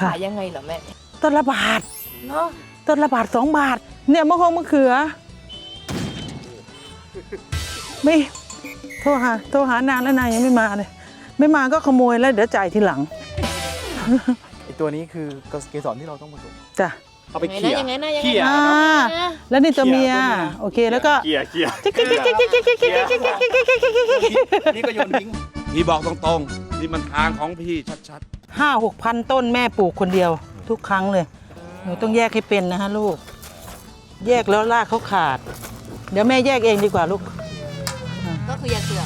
ค่ะ ขายยังไงเหรอแม่ต้นละบาท เนาะต้นละบาทสองบาท เนี่ยมะฮงมะเขือ ไม่โทรหาโทรหานานแล้วนายยังไม่มาเลย ไม่มาก็ขโมยแล้วเดี๋ยวจ่ายทีหลังไอตัวนี้คือเกสรที่เราต้องผสมจ้ะเอาไปเขี่ยยังไงนะยังไงเขี่ยนะอ่านะแล้วนี่ตัวเมียเขี่ยตัวเมีย โอเคแล้วก็เขี่ยเขี่ย จิ๊กจิ๊กจิ๊กจิ๊กจิ๊กจิ๊กจิ๊กจิ๊กจิ๊กจิ๊กจิ๊กจิ๊กจิ๊กจิ๊กจิ๊กนี่ก็โยนทิ้ง พี่บอกตรงๆ นี่มันทางของพี่ชัดห้าหกพันต้นแม่ปลูกคนเดียว ทุกครั้งเลย หนูต้องแยกให้เป็นนะฮะลูก แยกแล้วรากเขาขาด เดี๋ยวแม่แยกเองดีกว่าลูก ก็คือยาเสือ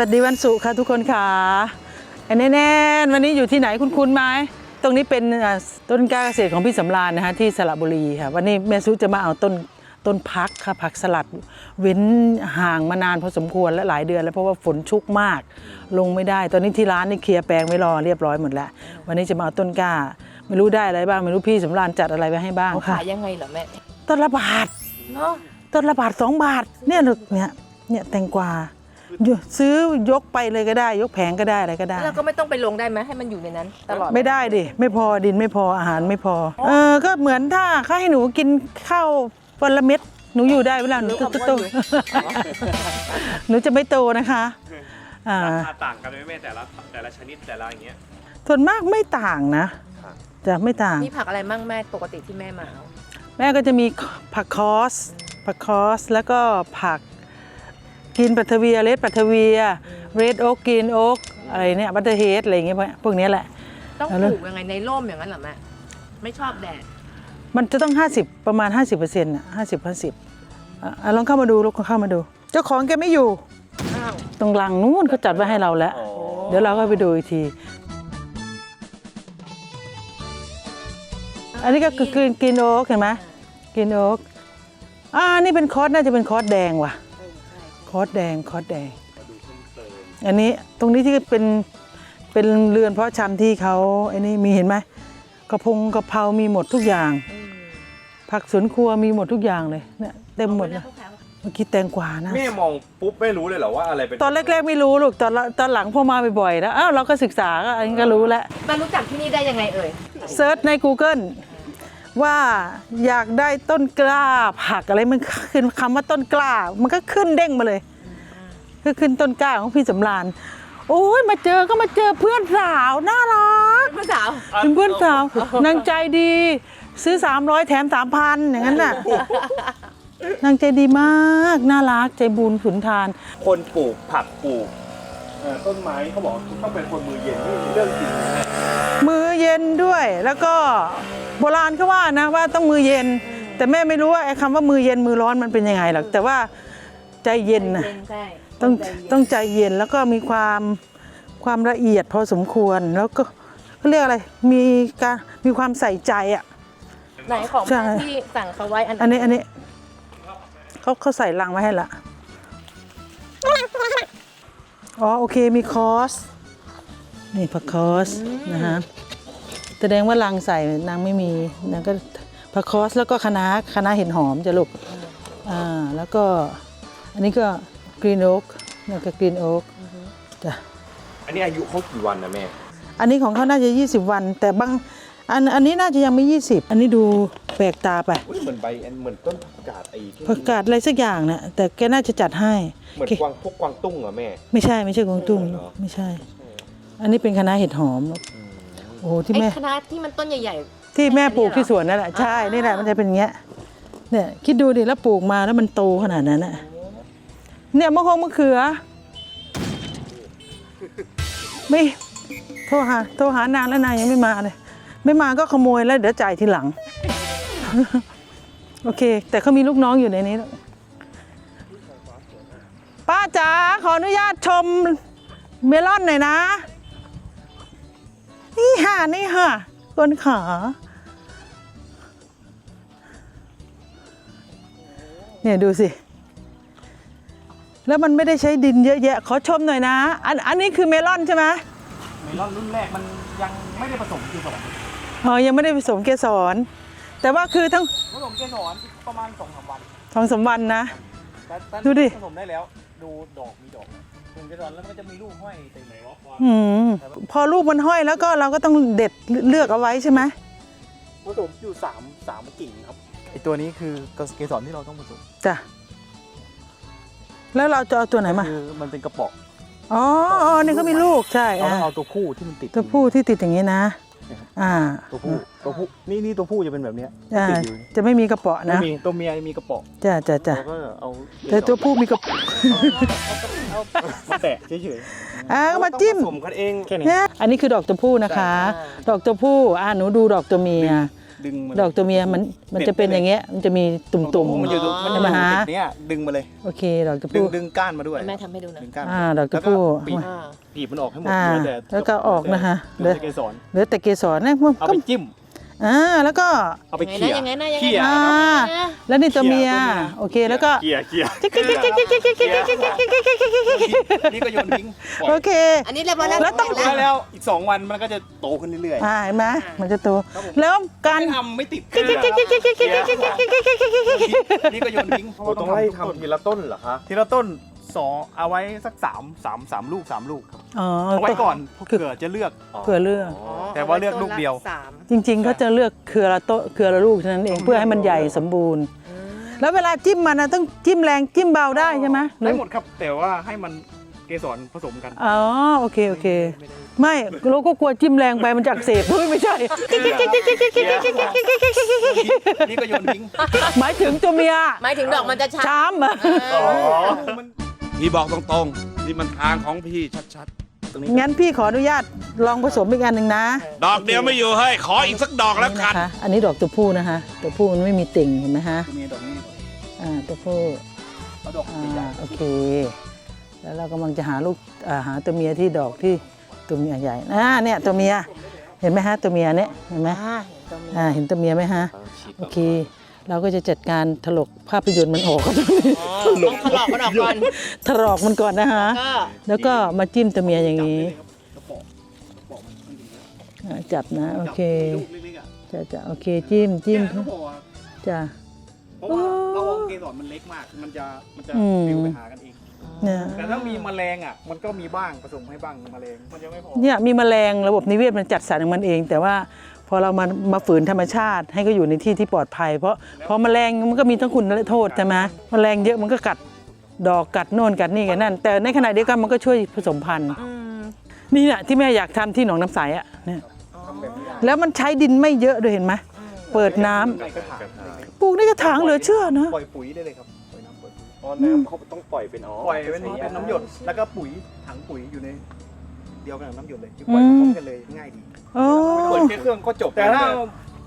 วัสดีวันศุกร์ค่ะทุกคนค่ะไอ้แน่ๆวันนี้อยู่ที่ไหนคุณคุณไหมตรงนี้เป็นอ่าต้นกล้าเกษตรของพี่สำราญนะคะที่สระบุรีค่ะวันนี้แม่ซุจะมาเอาต้นต้นพักค่ะผักสลัดเว้นห่างมานานพอสมควรและหลายเดือนแล้วเพราะว่าฝนชุกมาก ลงไม่ได้ ตอนนี้ที่ร้านนี่เคลียร์แปลงไว้รอเรียบร้อยหมดแล้ว วันนี้จะมาเอาต้นกล้า ไม่รู้ได้อะไรบ้างไม่รู้พี่สำราญจัดอะไรไว้ให้บ้างค่ะขายยังไงเหรอแม่ต้นละบาทเนาะต้นละบาทสองบาทเนี่ยลูกเนี่ยเนี่ยแตงกวาอยู่ ซื้อยกไปเลยก็ได้ ยกแผงก็ได้อะไรก็ได้ แล้วเราก็ไม่ต้องไปลงได้ไหมให้มันอยู่ในนั้นตลอดไม่ได้ดิไม่พอดินไม่พออาหารไม่พอเออก็เหมือนถ้าเขาให้หนูกินข้าววันละเม็ดหนูอยู่ได้เวลาหนูโตโตหนูจะไม่โตนะคะอ่าราคาต่างกันไหมแม่แต่ละแต่ละชนิดแต่ละอย่างเงี้ยส่วนมากไม่ต่างนะจะไม่ต่างมีผักอะไรมั่งแม่ปกติที่แม่มาเอาแม่ก็จะมีผักคอสผักคอสแล้วก็ผัก กินปัทเวียเลดปัทเวียเรดโอ๊กกินโอ๊กอะไรเนี่ยบัตเตอร์เฮดอะไรอย่างเงี้ยพวกเนี้ยแหละ ต้องเอาปเลยลูกยังไงในร่มอย่างนั้นเหรอแม่ไม่ชอบแดด มันจะต้อง 50 ประมาณ 50เปอร์เซ็นต์อะห้าสิบห้าสิบอะลองเข้ามาดูลูกเข้ามาดู เจ้าของแกไม่อยู่อ้าวตรงหลังนู้นเขาจัดไว้ให้เราแล้ว เดี๋ยวเราก็ไปดูอีกที อันนี้ก็คือกินกินโอ๊กเห็นไหมกินโอ๊กอ่านี่เป็นคอร์สน่าจะเป็นคอร์สแดงว่ะ คอร์สแดงคอร์สแดง อันนี้ตรงนี้ที่เป็นเป็นเรือนเพาะชำที่เขาไอ้นี่มีเห็นไหมกระพงกระเพรามีหมดทุกอย่าง ผักสวนครัวมีหมดทุกอย่างเลยเนี่ยเต็มหมดเลยเมื่อกี้แตงกวานะแม่มองปุ๊บไม่รู้เลยเหรอว่าอะไรเป็นตอนแรกๆไม่รู้ลูกตอนละตอนหลังพอมาบ่อยๆแล้วอ้าวเราก็ศึกษาก็อันนี้ก็รู้แล้วมารู้จักที่นี่ได้ยังไงเอ่ยเซิร์ชใน Google ว่าอยากได้ต้นกล้าผักอะไรมันขึ้นคำว่าต้นกล้า มันก็ขึ้นเด้งมาเลยก็ขึ้นต้นกล้าของพี่สำรานโอ้ยมาเจอก็มาเจอเพื่อนสาวน่ารักเพื่อนสาวเป็นเพื่อนสาวนางใจดี ซื้อ 300 แถม 3,000 อย่างนั้นน่ะนางใจดีมาก น่ารักใจบุญสุนทาน คนปลูกผักปลูก เอ่อต้นไม้เขาบอกต้องเป็นคนมือเย็นนี่เรื่องจริงมือเย็นด้วยแล้วก็โบราณเขาว่านะว่าต้องมือเย็น แต่แม่ไม่รู้ว่าไอ้คำว่ามือเย็นมือร้อนมันเป็นยังไงหรอกแต่ว่าใจเย็นนะเย็นใช่ต้องใจเย็นต้องใจเย็นแล้วก็มีความความละเอียดพอสมควรแล้วก็เขาเรียกอะไรมีการมีความใส่ใจอะ ไหนของใช่ แม่ที่สั่งเขาไว้อันอันนี้อันนี้เขาเขาใส่ลังไว้ให้ละ อ๋อโอเคมีคอส นี่ผักคอสนะฮะแสดงว่าลังใส่นางไม่มีนางก็ผักคอสแล้วก็คะน้าคะน้าเห็ดหอมจะลูกอ่าแล้วก็อันนี้ก็กรีนโอ๊กนี่ก็กรีนโอ๊กจ้ะอันนี้อายุเขากี่วันนะแม่ อันนี้ของเขาน่าจะ 20 วัน แต่บาง อันอันนี้น่าจะยังไม่ 20 อันนี้ดูแปลกตาไปอุ๊ยเหมือนใบอันเหมือนต้นผักกาดไอ้ที่ผักกาดอะไรสักอย่างนะแต่แกน่าจะจัดให้ เหมือนโอเคกวางพวกกวางตุ้งเหรอแม่ ไม่ใช่ไม่ใช่กวางตุ้งเหรอ ไม่ใช่ อันนี้เป็นคณะเห็ดหอม โอ้โหที่ไอ้แม่คณะที่มันต้นใหญ่ ที่แม่อันนี้ปลูกที่เหรอสวนนั่นแหละใช่อ่านี่นี่แหละมันจะเป็นอย่างเงี้ยเนี่ยคิดดูดิแล้วปลูกมาแล้วมันโตขนาดนั้นน่ะเนี่ยมะฮงมะเขือ ไม่โทรหาโทรหานานแล้วนายยังไม่มาเลย ไม่มาก็ขโมยแล้วเดี๋ยวจ่ายทีหลัง โอเค แต่เขามีลูกน้องอยู่ในนี้ ป้าจ๋าขออนุญาตชมเมลอนหน่อยนะ นี่ค่ะนี่ค่ะคนขาเนี่ยดูสิ แล้วมันไม่ได้ใช้ดินเยอะแยะ ขอชมหน่อยนะ อันอันนี้คือเมลอนใช่ไหมเมลอนรุ่นแรกมันยังไม่ได้ผสมเกสร อ๋อ ยังไม่ได้ผสมเกสร แต่ว่าคือทั้งผสมเกสรประมาณสองสามวันสองสามวันนะ แต่แต่ดูดิ ผสมได้แล้ว ดูดอกมีดอกผสมเกสรแล้วมันจะมีลูกห้อยเต็มเลยว่าอืมพอลูกมันห้อยแล้วก็เราก็ต้องเด็ดเลือกเอาไว้ใช่ไหมผสมอยู่สามสามกิ่งครับไอตัวนี้คือเกสรที่เราต้องผสมจ้ะแล้วเราจะเอาตัวไหนมา คือมันเป็นกระป๋องอ๋ออ๋อนี่ก็มีลูกใช่เราอะต้องเอาตัวผู้ที่มันติดตัวผู้ที่ติดอย่างนี้นะ อ่าตัวผู้ตัวผู้นี่นี่ตัวผู้จะเป็นแบบเนี้ยอ่าติดอยู่จะไม่มีกระเปาะไม่นะมีตัวเมียมีกระป๋องจ้ะจ้ะจ้ะเราก็เอาแต่ตัวผู้มีกระเปาะมาแตะเฉยอ่าก็มาจิ้มผสมกันเองแค่นี้ เนี่ยอันนี้คือดอกตัวผู้นะคะใช่ดอกตัวผู้อ่าหนูดูดอกตัวเมีย ดึงมาดอกตัวเมียมันมันจะเป็นอย่างเงี้ยมันจะมีตุ่มมันอยู่ตรงมันอยู่ใช่ไหมฮะติดเนี้ยดึงมาเลยๆโอเคดอกตัวดึงผู้ดึงก้านมาด้วยแม่ทำให้ดูหนะดึงก้านอ่าดอกตัวผู้แล้วก็บีบอ่าบีบมันออกให้หมดอ่าเหลือต่แล้วก็ออกนะคะเดี๋เดี๋ยยววเกสรเหลือแต่เกสรนะมันเอาก็ไปจิ้ม อ่าแล้วก็ เอาไปเขี่ยยังไงนะยังไงนะ เขี่ยอ่านะแล้วนี่ตัวเมียเขี่ยตัวเมีย โอเค แล้วก็เขี่ยเขี่ยจิ๊กจิ๊กจิ๊กจิ๊กจิ๊กจิ๊กจิ๊กจิ๊กจิ๊กจิ๊กจิ๊กจิ๊กจิ๊กจิ๊กนี่ก็โยนทิ้งปล่โออยเค อันนี้เรียบร้อยแล้วแล้วต้อง แล้แล้ววแล้วอีก 2 วันมันก็จะโตขึ้นเรื่อยอ่าเห็นไหมมันจะโตแล้วการๆไม่ทำไม่ติดจิ๊กจิ๊กจิ๊กจิ๊กจิ๊กจิ๊กจิ๊กจิ๊กจิ๊กจิ๊กจิ๊กจิ๊กจิ๊กจิ๊กนี่ก็โยนทิ้งต้องไล่ทำทีละต้นเหรอคะทีละต้น สองเอาไว้สักสามสามสามลูกสามลูกครับอ๋อเอาไว้ก่อนเผื่อจะเลือก เผื่อเลือก แต่ว่าเลือกลูกเดียว สามจริงๆเขาจะเลือกเครือละโตเครือละลูกเท่านั้นเองเพื่อให้มันใหญ่สมบูรณ์ แล้วเวลาจิ้มมันนะต้องจิ้มแรงจิ้มเบาได้ใช่ไหมหรืได้อหมดครับ แต่ว่าให้มันเกสรผสมกันอ๋อโอเคโอเค ไม่เราก็กลัวจิ้มแรงไปมันจะอักเสบเฮ้ยไม่ใช่ นี่ก็โยนทิ้งหมายถึงตัวเมียหมายถึงดอกมันจะช้ช้ำอะำมัน พี่บอกตรงๆ นี่มันทางของพี่ชัดตรงนี้งั้นพี่ขออนุญาตลองผสมอีกอันหนึ่งนะๆดอกเดียวไม่อยู่เฮ้ยขออีกสักดอกแล้วกันนะคะอันนี้ดอกตัวผู้นะคะ ตัวผู้มันไม่มีติ่งเห็นไหมฮะตรงนี้ดอกนี้ดีกว่าอ่าตัวผู้เอาดอกอ่ใหญ่าโอเค แล้วเรากำลังจะหาลูกอ่าหาตัวเมียที่ดอกที่ตัวเมียใหญ่อ่าเนี่ยตัวเมียเห็นไหมฮะตัวเมียเนี่ยเห็นไหมอ่าเห็นตรงนี้อ่าเห็นตัวเมียไหมฮะโอเค เราก็จะจัดการถลกภาพยนตร์มันออกครับตรงนี้อ๋อต้องถลอกมันออกก่อนถลอกมันก่อนนะฮะก็แล้วก็มาจิ้มตัวเมียอย่างนี้นี้กระป๋องกระป๋องมันมันอยู่นะอ่าจับนะ โอเคลูกเล็กๆอะจะจะโอเคจิ้มจิ้มเนี่ยเขาบอกว่าจ้ะเพราะว่าเราเอาเกสรมันเล็กมาก มันจะมันจะอืมฟิวไปหากันเองเนี่ยแต่ถ้ามีแมลงอะมันก็มีบ้างผสมให้บ้างแมลงมันยังไม่พอเนี่ยมีแมลงระบบนิเวศมันจัดสรรของมันเอง แต่ว่า พอเรามามาฝืนธรรมชาติ ให้ก็อยู่ในที่ที่ปลอดภัย เพราะเพราะแมลงมันก็มีทั้งคุณและโทษใช่ไหมแมลงเยอะมันก็กัดดอกกัดโน่นกัดนี่กันนั่น แต่ในขณะเดียวกันมันก็ช่วยผสมพันธุ์อืมนี่แหละที่แม่อยากทำที่หนองน้ำใสอะเนี่ยแล้วมันใช้ดินไม่เยอะด้วยเห็นไหมเปิดน้ำในกระถางปลูกในกระถางเหลือเชื่อนะปล่อยปุ๋ยได้เลยครับปล่อยน้ำปล่อยปุ๋ยอ๋อน้ำเขาต้องปล่อยเป็นอ๋อปล่อยเป็นเป็นน้ำหยดแล้วก็ปุ๋ยถังปุ๋ยอยู่ในเดียวกันกับน้ำหยดเลยคือปล่อยพร้อมกันเลยง่ายดี โอ้เปิดแค่เครื่องก็จบแต่ถ้า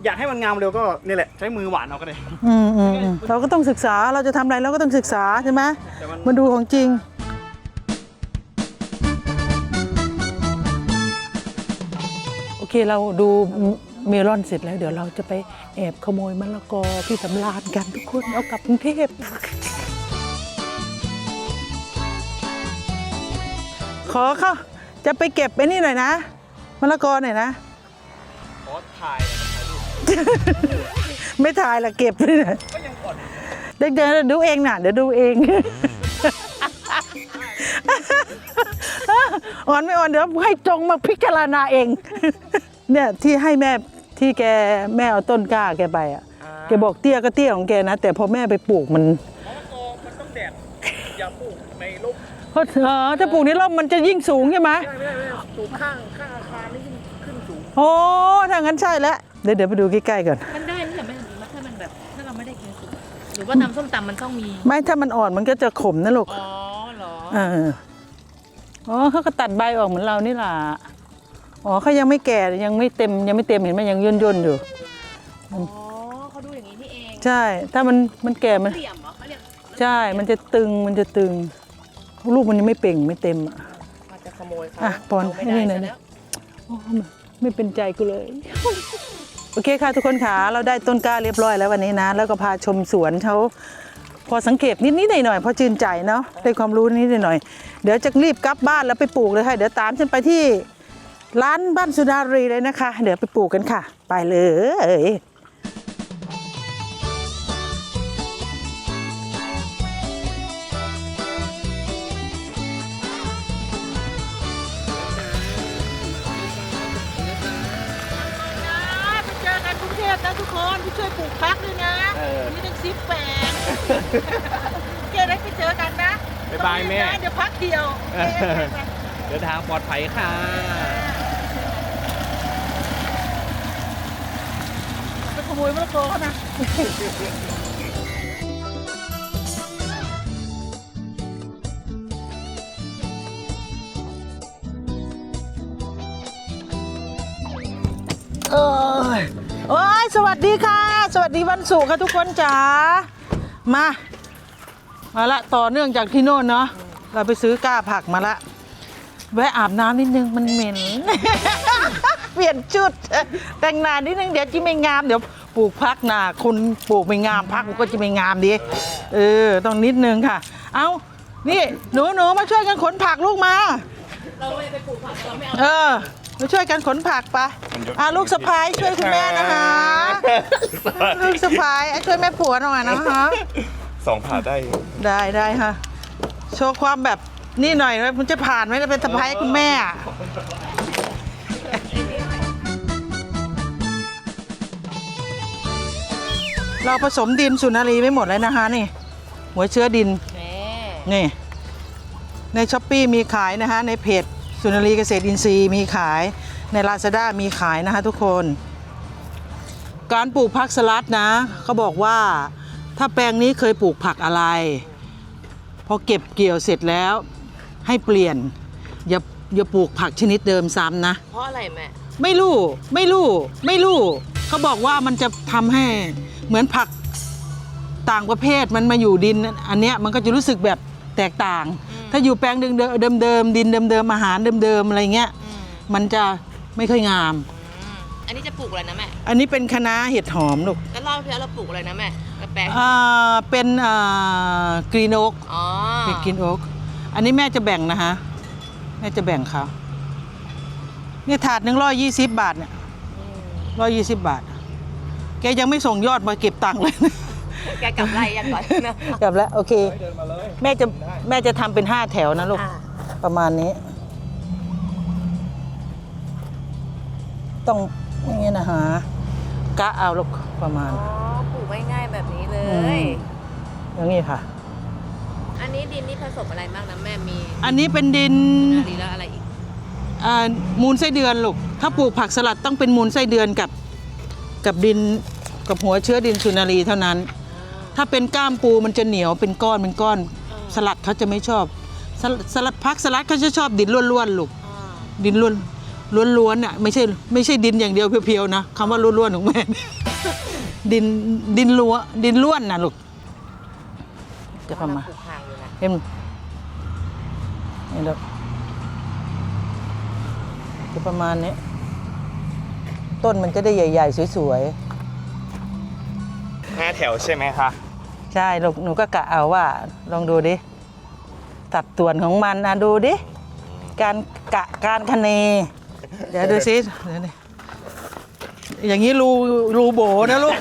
อยากให้มันงามเร็วก็นี่แหละใช้มือหวานเอาก็ได้อืมอืมอืมเราก็ต้องศึกษาเราจะทำอะไรเราก็ต้องศึกษาใช่ไหมแต่มันมาดูของจริง โอเคเราดูเมลอนเสร็จแล้ว เดี๋ยวเราจะไปแอบขโมยมะละกอพี่สำราญกันทุกคนเอากลับกรุงเทพ ขอเขาจะไปเก็บไอ้นี่หน่อยนะ มะละกอหน่อยนะขอถ่ายไม่ถ่ายละเก็บเลยนะเดี๋ยวเดี๋ยวดูเองน่ะเดี๋ยวดูเองอ่อนไม่อ่อนเดี๋ยวให้จงมาพิจารณาเอง เนี่ยที่ให้แม่ที่แกแม่เอาต้นกล้าแกไปอะแกบอกเตี้ยก็เตี้ยของแกนะ แต่พอแม่ไปปลูกมันมะละกอมันต้องแดดอย่าปลูกในร่มเพราะเออถ้าปลูกในร่มมันจะยิ่งสูงใช่ไหมไม่ได้ไม่ได้ปลูกข้างข้างอาคารนี่ยิ่งขึ้นสูง โอ้ถ้างั้นใช่แล้ว เดี๋ยวเดี๋ยวไปดูใกล้ๆก่อน มันได้นี่แหละแม่ถ้ามันแบบถ้าเราไม่ได้กินสุกหรือว่าตำส้มตำมันต้องมีไม่ถ้ามันอ่อนมันก็จะขมนะลูกอ๋อเหรอเอออ๋อเขาก็ตัดใบออกเหมือนเรานี่ล่ะอ๋อเขายังไม่แก่ยังไม่เต็มยังไม่เต็มเห็นไหมยังย่นย่นๆอยู่ อ๋อเขาดูอย่างนี้นี่เองใช่ ถ้ามันมันแก่มัน เหลี่ยมเหรอเขาเรียกใช่ มันจะตึงมันจะตึง ลูกมันยังไม่เป่งไม่เต็มอะ มันจะขโมยเขาอะปอนเาไม่ให้ได้นี่หน่อยซะนะ แล้ว โอ้ ไม่เป็นใจกูเลย โอเคค่ะทุกคนค่ะ เราได้ต้นกล้าเรียบร้อยแล้ววันนี้นะ แล้วก็พาชมสวนเขาพอสังเกตนิดนิดหน่อยหน่อยพอชื่นใจเนาะได้ความรู้นิดหน่อย เดี๋ยวจะรีบกลับบ้านแล้วไปปลูกเลยค่ะเดี๋ยวตามฉันไปที่ร้านบ้านสุนารีเลยนะคะ เดี๋ยวไปปลูกกันค่ะ ไปเลย บ๊ายบายแม่ต้องรีนะเดี๋ยวพักเดียวเดินทางปลอดภัยค่ะไปขโมยมะละกอเขานะเอยโอ้ย สวัสดีค่ะ สวัสดีวันศุกร์ค่ะทุกคนจ๋า มา มาละต่อเนื่องจากที่โน่นเนาะเราไปซื้อก้าผักมาละ แวะอาบน้ำนิดนึงมันเหม็น เปลี่ยนชุด แต่งหน้านิดนึงเดี๋ยวจะไม่งามเดี๋ยวปลูกพักหนาคุณปลูกไม่งามพักมันก็จะไม่งามดีเออต้องนิดนึงค่ะ เอานี่หนูหนูมาช่วยกันขนผักลูกมา เราไม่ไปปลูกผักเราไม่เอาเออมาช่วยกันขนผักไปอะลูกสะพ้ายช่วยคุณแม่นะคะ ลูกสะพ้ายช่วยแม่ผัวหน่อยนะคะ สองผ่าได้ได้ได้ค่ะ โชว์ความแบบนี่หน่อยว่ามันจะผ่านไหมจะเป็นสะพ้ายคุณแม่อะเราผสมดินสุนารีไม่หมดเลยนะคะนี่ หัวเชื้อดินแม่นี่ ในช้อปปีมีขายนะคะในเพจสุนารีเกษตรอินทรีย์มีขายในลาซาด้ามีขายนะคะทุกคน การปลูกผักสลัดนะเขาบอกว่า ถ้าแปลงนี้เคยปลูกผักอะไร พอเก็บเกี่ยวเสร็จแล้วให้เปลี่ยน อย่าอย่าปลูกผักชนิดเดิมซ้ำนะ เพราะอะไรแม่ ไม่รู้ ไม่รู้ ไม่รู้ เขาบอกว่ามันจะทำให้เหมือนผักต่างประเภทมันมาอยู่ดิน อันเนี้ยมันก็จะรู้สึกแบบแตกต่าง ถ้าอยู่แปลงเดิมเดิมเดิมๆดินเดิมเดิมๆอาหารเดิมเดิมๆอะไรเงี้ย อืมมันจะไม่ค่อยงาม อืมอันนี้จะปลูกอะไรนะแม่ อันนี้เป็นคะน้าเห็ดหอมลูก แล้วรอบที่แล้วเราปลูกอะไรนะแม่ กระแปงอ่าเป็นอ่ากรีนโอ๊กอ๋อเป็นกรีนโอ๊กอันนี้แม่จะแบ่งนะคะแม่จะแบ่งเขาเนี่ยถาดหนึ่งร้อยยี่สิบบาทเนี่ยอืมร้อยยี่สิบบาท แกยังไม่ส่งยอดมาเก็บตังค์เลย แกกลับไรยังก่อนนะกลับแล้วโอเคเดินมาเลยแม่จะแม่จะทำเป็นห้าแถวนะลูก อ่าประมาณนี้ ต้องอย่างนี้นะฮะกะเอาลูกประมาณ อ๋อปลูกง่ายๆ แบบนี้เลอืยมอย่างนี้ค่ะ อันนี้ดินนี่ผสมอะไรบ้างนะแม่มีอันนี้เป็นดินนารีแล้วอะไรอีกอ่ามูลไส้เดือนลูก ถ้าปลูกผักสลัดต้องเป็นมูลไส้เดือนกับ กับดินกับหัวเชื้อดินสุนารีเท่านั้น ถ้าเป็นก้ามปูมันจะเหนียวเป็นก้อนเป็นก้อน สลัดเขาจะไม่ชอบ สลัดสลัดพักสลัดเขาจะชอบดินล้วนๆลูก อ่าดินล้วนล้วนๆน่ะไม่ใช่ไม่ใช่ดินอย่างเดียวเพียวๆนะคำว่าล้วนๆของแม่ ดินดินล้วนดินล้วนนะลูกจะประมาณปลูกห่างอยู่นะเห็นนี่ลูกจะประมาณนี้ ต้นมันจะได้ใหญ่ ๆ สวยห้าแถวใช่ไหมคะๆใช่ลูกหนูก็กะเอาว่า ลองดูดิตัดส่วนของมันนะดูดิ การกะการคะเน เดี๋ยวดูซิเดี๋ยวนี่ อย่างนี้รูรูโบนะลูก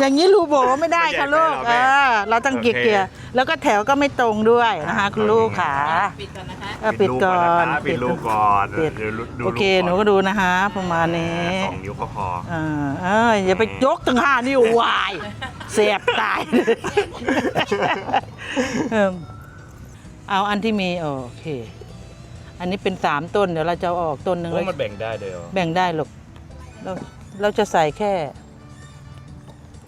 อย่างนี้รูโบไม่ได้ค่ะลูกเออเราต้องเกียร์เกียร์แล้วก็แถวก็ไม่ตรงด้วยนะคะ คุณลูกค่ะปิดก่อนนะคะ เออปิดก่อนปิดลูกก่อนปิดเดี๋ยวดูโอเค หนูก็ดูนะคะ ประมาณนี้ สองนิ้วก็พออ่าเอ้ยอย่าไปยกถึงห้านิ้ววาย เสียบตายเอิ่มเอาอันที่มีโอเค อันนี้เป็นสามต้นเดี๋ยวเราจะเอาออกต้นหนึ่งโอ้แล้วมันแบ่งได้เดียวแบ่งได้หรอก เราเราจะใส่แค่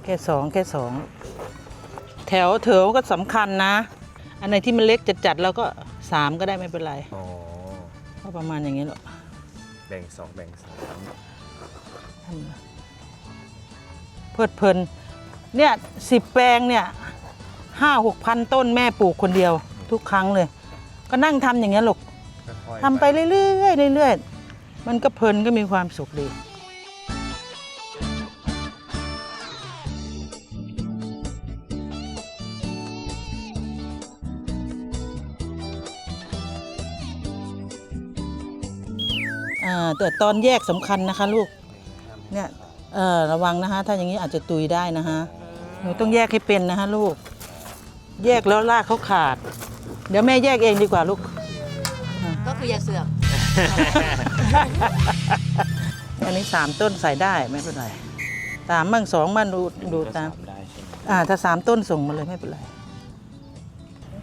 แค่สองแค่สองแถวเถวก็สำคัญนะ อันไหนที่มันเล็กจัดจัดๆเราก็สามก็ได้ไม่เป็นไรอ๋อก็ประมาณอย่างนี้หรอกแบ่งสองแบ่งสามเพลิดเพลินเนี่ยสิบแปลงเนี่ยห้าหกพันต้นแม่ปลูกคนเดียว ทุกครั้งเลย ก็นั่งทำอย่างเงี้ยหรอกค่อยๆทำไปเรื่อยๆเรื่อยๆมันก็เพลินก็มีความสุขดี แต่ตอนแยกสำคัญนะคะลูก เนี่ยเออระวังนะคะ ถ้าอย่างนี้อาจจะตุยได้นะคะหนูต้องแยกให้เป็นนะคะลูก แยกแล้วลากเขาขาด เดี๋ยวแม่แยกเองดีกว่าลูก ก็คืออย่าเสือก อันนี้สามต้นใส่ได้ไม่เป็นไรสามบ้างสองบ้างดูดูตามอ่าถ้าสามต้นส่งมาเลยไม่เป็นไร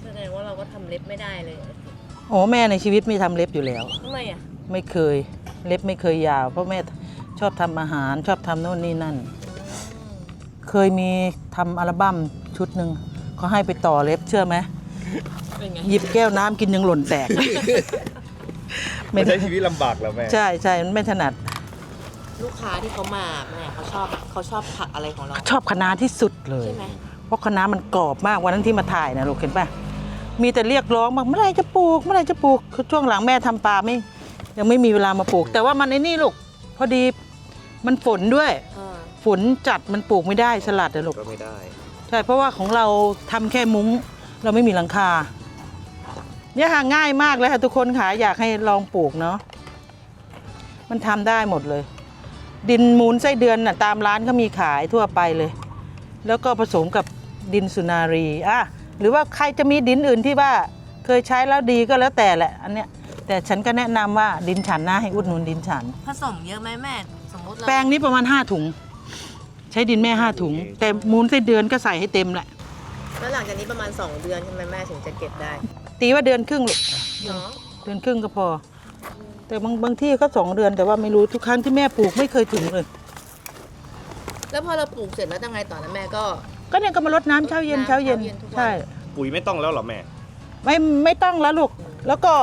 แสดงว่าเราก็ทำเล็บไม่ได้เลยโอ้แม่ในชีวิตไม่ทำเล็บอยู่แล้ว ทำไมอะ ไม่เคย เล็บไม่เคยยาว เพราะแม่ชอบทำอาหารชอบทำโน่นนี่นั่น เคยมีทำอัลบั้มชุดหนึ่งเขาให้ไปต่อเล็บเชื่อไหมเป็นไงหยิบแก้วน้ำกินยังหล่นแตก ไม่ใช้ชีวิตลำบากแล้วแม่ใช่ใช่มันไม่ถนัด ลูกค้าที่เขามาแม่เขาชอบเขาชอบผักอะไรของเรา ชอบคณะน้าที่สุดเลย ใช่ไหม เพราะคณะน้ามันกรอบมากวันนั้นที่มาถ่ายนะลูกเห็นปะมีแต่เรียกร้องมาเมื่อไหรจะปลูกเมื่อไหรจะปลูกคือช่วงหลังแม่ทำปลาไม่ ยังไม่มีเวลามาปลูก แต่ว่ามันไอ้นี่ลูกพอดีมันฝนด้วยเออฝนจัดมันปลูกไม่ได้สลัดอะลูก ก็ไม่ได้ ใช่เพราะว่าของเราทำแค่มุ้งเราไม่มีหลังคาเนี่ยหาง่ายมากเลยค่ะทุกคนค่ะอยากให้ลองปลูกเนาะมันทำได้หมดเลย ดินมูลไส้เดือนน่ะตามร้านก็มีขายทั่วไปเลย แล้วก็ผสมกับดินสุนารีอะหรือว่าใครจะมีดินอื่นที่ว่าเคยใช้แล้วดีก็แล้วแต่แหละอันเนี้ย แต่ฉันก็แนะนำว่าดินฉันนะให้อุดหนุนดินฉัน ผสมเยอะไหมแม่ สมมติเราแปลงนี้ประมาณ 5 ถุง ใช้ดินแม่ 5 ถุง แต่มูลไส้เดือนก็ใส่ให้เต็มแหละแล้วหลังจากนี้ประมาณ 2 เดือนใช่ไหมแม่ถึงจะเก็บได้ตีว่าเดือนครึ่งลูกเนาะเดือนครึ่งก็พอ แต่บางบางที่ก็สองเดือนแต่ว่าไม่รู้ทุกครั้งที่แม่ปลูกไม่เคยถึงเลย แล้วพอเราปลูกเสร็จแล้วยังไงต่อนะแม่ก็ ก็เนี่ยก็มารดน้ำเช้าเย็นเช้าเย็นเช้าเย็นทุกวัน ใช่ ปุ๋ยไม่ต้องแล้วเหรอแม่ ไม่ไม่ต้องแล้วลูก แล้วก็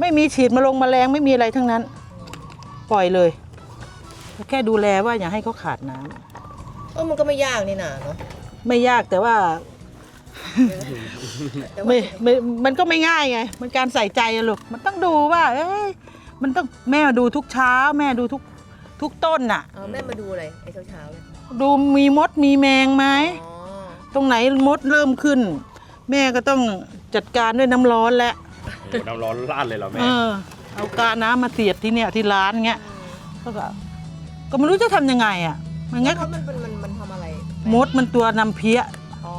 ไม่มีฉีดมาลงแมลงไม่มีอะไรทั้งนั้น ปล่อยเลย แค่ดูแลว่าอย่าให้เขาขาดน้ำเออมันก็ไม่ยากนี่นะเนาะไม่ยากแต่ว่าแต่ว่าไม่ไม่มันก็ไม่ง่ายไง มันการใส่ใจอะลูกมันต้องดูว่า เอ้ยมันต้องแม่ดูทุกเช้า แม่ดูทุกทุกต้นน่ะ เอาแม่มาดูอะไรไอ้เช้าๆเนี่ยดูมีมดมีแมงไหม อ๋อตรงไหนมดเริ่มขึ้น แม่ก็ต้องจัดการด้วยน้ำร้อนและ โอ้น้ำร้อนราดเลยเหรอแม่ เออ เอากาน้ำมาเสียดที่เนี่ยที่ร้านเงี้ยก็ก็ก็ไม่รู้จะทำยังไงอะมันแล้งั้วนเขามันเป็นมันมันทำอะไรมดมันตัวนำเพี้ย อ๋อ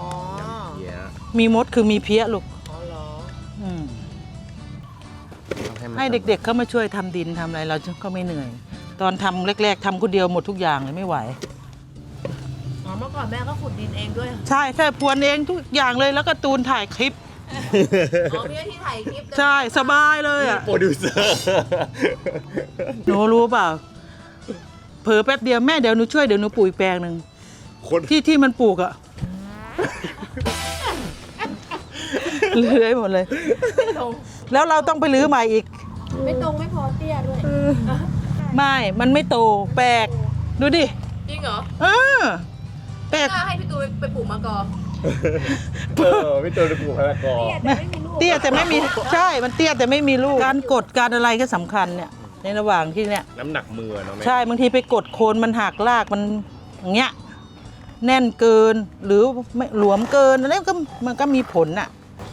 เหี้ยมีมดคือมีเพี้ยลูกอ๋อเหรออืมต้องมันให้เด็กๆเขามาช่วยทำดินทำอะไรเราก็ไม่เหนื่อย ตอนทำแรก ๆทำคนเดียวหมดทุกอย่างเลยไม่ไหว อ๋อเมื่อก่อนแม่ก็ขุดดินเองด้วย ใช่ใช่พรวนเองทุกอย่างเลยแล้วก็ตูนถ่ายคลิป อ๋อมีหน้าที่ถ่ายคลิปด้วยใช่สบายเลยอะโปรดิวเซอร์ หนูรู้เปล่าเผลอแป๊บเดียวแม่เดี๋ยวหนูช่วยเดี๋ยวหนูปลูกอีกแปลงหนึ่งคนที่ที่มันปลูกอะเลื้อยหมดเลย ไม่ตรงแล้วเราต้องไปรื้อใหม่อีก ไม่ตรงไม่พอเตี้ยด้วยไม่ มันไม่โต แปลก ดูดิ จริงเหรอเออแปลก น่าให้พี่ตูนไปปลูกมะกอ เออพี่ตัวจะปลูกมะละกอเตี้ยแต่ไม่มีใช่มันเตี้ยแต่ไม่มีลูกการกดการอะไรก็สำคัญเนี่ย ในระหว่างที่เนี่ย น้ำหนักมือเนาะแม่ใช่บางทีไปกดโคนมันหักลากมันอย่างเงี้ยแน่นเกินหรือไม่หลวมเกินอะไรก็มันก็มีผลน่ะ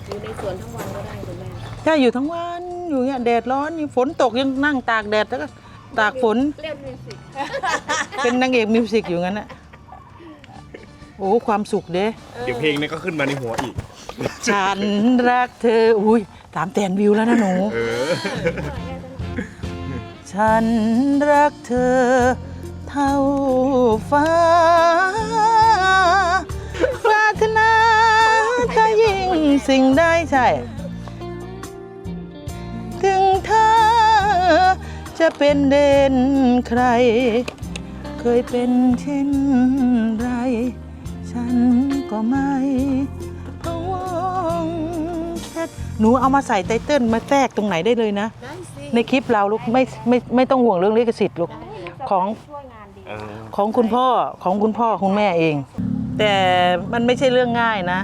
อยู่ในสวนทั้งวันก็ได้คุณแม่ใช่อยู่ทั้งวันอยู่เงี้ยแดดร้อนนี่ฝนตกยังนั่งตากแดดแล้วก็ตากฝนเรียกมิวสิกเป็นนางเอกมิวสิกอยู่งั้นน่ะ โอ้ความสุขเด้เดี๋ยวเพลงนี้ก็ขึ้นมาในหัวอีก ฉันรักเธออุ้ยสามแสนวิวแล้วนะหนู เออ ฉันรักเธอ เท่าฟ้าปรารถนาถ้ายิ่งสิ่งได้ใช่ ถึงเธอจะเป็นเด่นใคร เคยเป็นเช่นไร ฉันก็ไม่พะวงแค่หนูเอามาใส่ไตเติ้ลมาแทรกตรงไหนได้เลยนะ ได้สิในคลิปเราลูกไม่ไม่ไม่ต้องห่วงเรื่องลิขสิทธิ์ลูกของเออของคุณพ่อของคุณพ่อคุณแม่เอง แต่มันไม่ใช่เรื่องง่ายนะ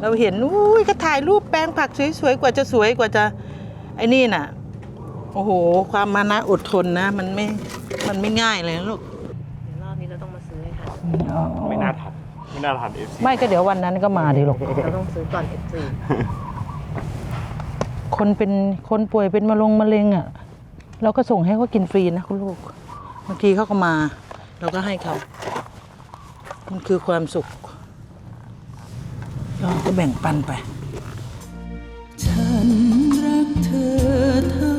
เราเห็นอุ้ยก็ถ่ายรูปแปลงผักสวยๆกว่าจะสวยกว่าจะไอ้นี่น่ะ โอ้โห ความมานะอดทนนะ มันไม่มันไม่ง่ายเลยนะลูก เดี๋ยวรอบนี้เราต้องมาซื้อให้ทันไม่น่าทัน ไม่น่าทันเอฟซีไม่ก็เดี๋ยววันนั้นก็มาดิลูกเราต้องซื้อก่อน F4 คนเป็นคนป่วยเป็นมะลงมะเร็งอะ เราก็ส่งให้เขากินฟรีนะคุณลูกบางทีเขาก็มา เราก็ให้เขามันคือความสุข เราก็แบ่งปันไป ฉันรักเธอเท่า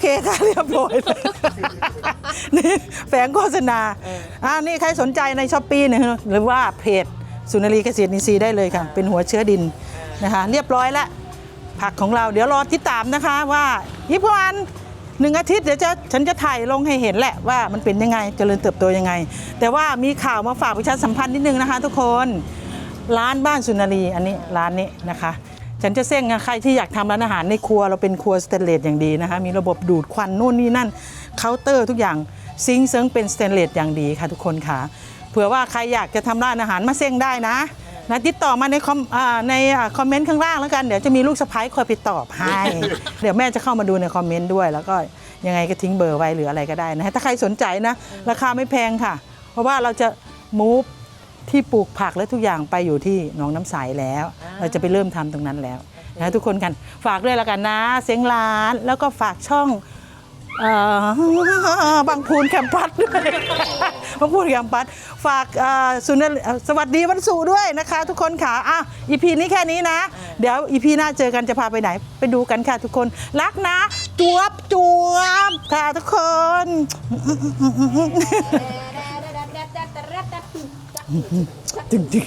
เคค่ะเรียบร้อยเลยนี่แฝงโฆษณาอ่านี่ใครสนใจในช้อปปี้เนี่ยหรือว่าเพจสุนารีเกษตรอินทรีย์ได้เลยค่ะ เป็นหัวเชื้อดินนะคะ เรียบร้อยแล้วผักของเราเดี๋ยวรอติดตามนะคะว่าอีกประมาหนึ่งอาทิตย์เดี๋ยวจะฉันจะถ่ายลงให้เห็นแหละว่ามันเป็นยังไงเจริญเติบโตยังไง แต่ว่ามีข่าวมาฝากประชาสัมพันธ์นิดนึงนะคะ ทุกคน ร้านบ้านสุนารีอันนี้ร้านนี้นะคะ ฉันจะเส้งใครที่อยากทำร้านอาหารในครัวเราเป็นครัวสเตนเลสอย่างดีนะคะ มีระบบดูดควันนู่นนี่นั่นเคาน์เตอร์ทุกอย่างซิงค์เซิงเป็นสเตนเลสอย่างดีค่ะทุกคนค่ะเผื่อว่าใครอยากจะทำร้านอาหารมาเส้งได้นะนะติดต่อมาในคอมอ่าในอ่าคอมเมนต์ข้างล่างแล้วกัน เดี๋ยวจะมีลูกสะพ้ายคอยไปตอบให้ เดี๋ยวแม่จะเข้ามาดูในคอมเมนต์ด้วย แล้วก็ยังไงก็ทิ้งเบอร์ไว้หรืออะไรก็ได้นะถ้าใครสนใจนะ ราคาไม่แพงค่ะ เพราะว่าเราจะมูฟ ที่ปลูกผักและทุกอย่างไปอยู่ที่หนองน้ำใสแล้ว เราจะไปเริ่มทำตรงนั้นแล้วนะทุกคนกันฝากด้วยแล้วกันนะ เสียงร้านแล้วก็ฝากช่องเอ่อบางพูนแคมปัสด้วยบางพูนแคมปัสฝากเอ่อสุนทรเอ่อสวัสดีวันศุกร์ด้วยนะคะ ทุกคนค่ะอะอีพีนี้แค่นี้นะ เดี๋ยวอีพีหน้าเจอกันจะพาไปไหน ไปดูกันค่ะทุกคนรักนะจวบจวบค่ะทุกคน จริ